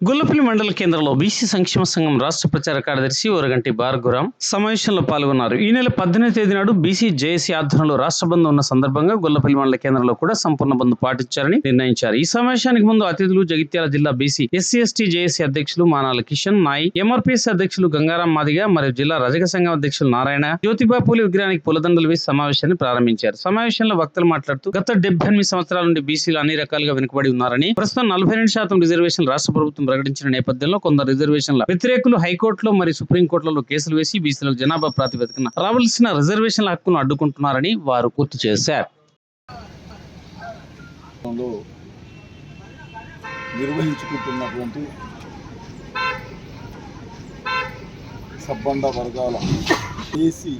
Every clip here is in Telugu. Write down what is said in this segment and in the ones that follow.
గుల్లపల్లి మండల కేంద్రంలో బీసీ సంక్షేమ సంఘం రాష్ట్ర ప్రచార కార్యదర్శి ఓరగంటి బార్గురాం సమావేశంలో పాల్గొన్నారు. ఈ నెల పద్దెనిమిది తేదీ నాడు బీసీ జేఏసీ ఆధ్వర్యంలో రాష్ట్ర బంద్ ఉన్న సందర్భంగా గుల్లపల్లి మండల కేంద్రంలో కూడా సంపూర్ణ బంద్ పాటించారని నిర్ణయించారు. ఈ సమావేశానికి ముందు అతిథులు జగిత్యాల జిల్లా బీసీ ఎస్సీ ఎస్టీ జేఏసీ అధ్యక్షులు మానాల కిషన్ నాయ్ ఎంఆర్పీఎస్ అధ్యక్షులు గంగారాం మాదిగ మరియు జిల్లా రజక సంఘం అధ్యక్షులు నారాయణ జ్యోతిబా పూలి విగ్రహానికి పూలదండలు వేసి సమావేశాన్ని ప్రారంభించారు. సమావేశంలో వక్తలు మాట్లాడుతూ గత డెబ్బై ఎనిమిది సంవత్సరాల నుండి బీసీలు అన్ని రకాలుగా వెనుకబడి ఉన్నారని ప్రస్తుతం నలభై రెండు శాతం రిజర్వేషన్ రాష్ట్ర ప్రభుత్వం ప్రకటించిన నేపథ్యంలో కొందరు రిజర్వేషన్ల వ్యతిరేకులు హైకోర్టులో మరియు సుప్రీంకోర్టులలో కేసులు వేసి బీసీలకు జనాభా ప్రాతిపదికన రావాల్సిన రిజర్వేషన్ల హక్కును అడ్డుకుంటున్నారని వారు గుర్తు చేశారు. నిర్వహించుకుంటున్నటువంటి సబ్బండ వర్గాల ఏసీ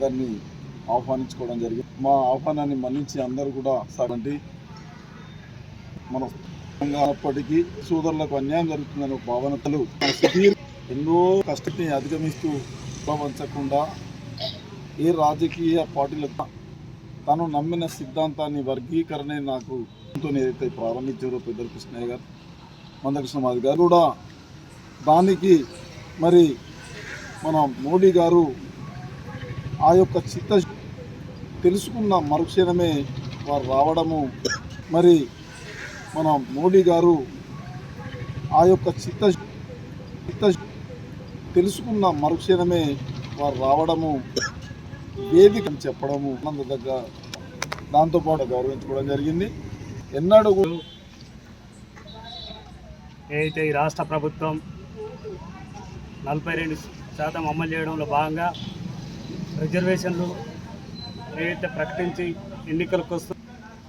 దాన్ని ఆహ్వానించుకోవడం జరిగింది. మా ఆహ్వానాన్ని మన్నించి అందరూ కూడా సాగండి. మన ఉన్నప్పటికీ సోదరులకు అన్యాయం జరుగుతుందనే ఒక భావనతలు ఎన్నో కష్టాన్ని అధిగమిస్తూ భావించకుండా ఏ రాజకీయ పార్టీలకు తను నమ్మిన సిద్ధాంతాన్ని వర్గీకరణ నాకు ఏదైతే ప్రారంభించారో పెద్దలు కృష్ణయ్య గారు మందకృష్ణ మాది గారు కూడా దానికి మరి మన మోడీ గారు ఆ యొక్క చిత్త తెలుసుకున్న మరుక్షణమే వారు రావడము మరి మన మోడీ గారు ఆ యొక్క చిత్త చిత్త తెలుసుకున్న మరుక్షణమే వారు రావడము వేదిక అని చెప్పడము ఆనందదగ్గ దాంతోపాటు గౌరవించుకోవడం జరిగింది. ఎన్నడూ ఏదైతే ఈ రాష్ట్ర ప్రభుత్వం నలభై రెండు శాతం అమలు చేయడంలో భాగంగా రిజర్వేషన్లు ఏదైతే ప్రకటించి ఎన్నికలకు వస్తూ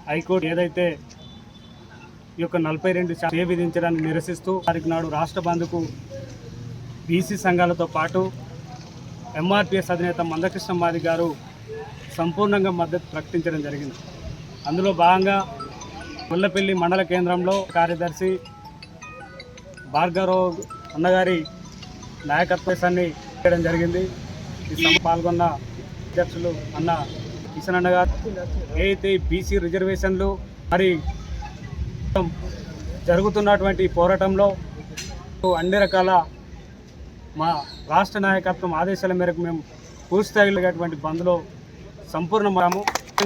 హైకోర్టు ఏదైతే ఈ యొక్క నలభై రెండు శాతం విధించడాన్ని నిరసిస్తూ తారీఖు నాడు రాష్ట్ర బంధుకు బీసీ సంఘాలతో పాటు ఎంఆర్పిఎస్ అధినేత మందకృష్ణ మాది గారు సంపూర్ణంగా మద్దతు ప్రకటించడం జరిగింది. అందులో భాగంగా ముల్లపల్లి మండల కేంద్రంలో కార్యదర్శి భార్గవరావు అన్నగారి నాయకత్వాన్ని చేయడం జరిగింది. ఈ సభ పాల్గొన్న అధ్యక్షులు అన్న కిషన్ అన్నగారు ఏ ఏదైతే బీసీ రిజర్వేషన్లు మరి జరుగుతున్నటువంటి పోరాటంలో అన్ని రకాల మా రాష్ట్ర నాయకత్వం ఆదేశాల మేరకు మేము పూర్తి స్థాయిలో బంద్లో సంపూర్ణమాము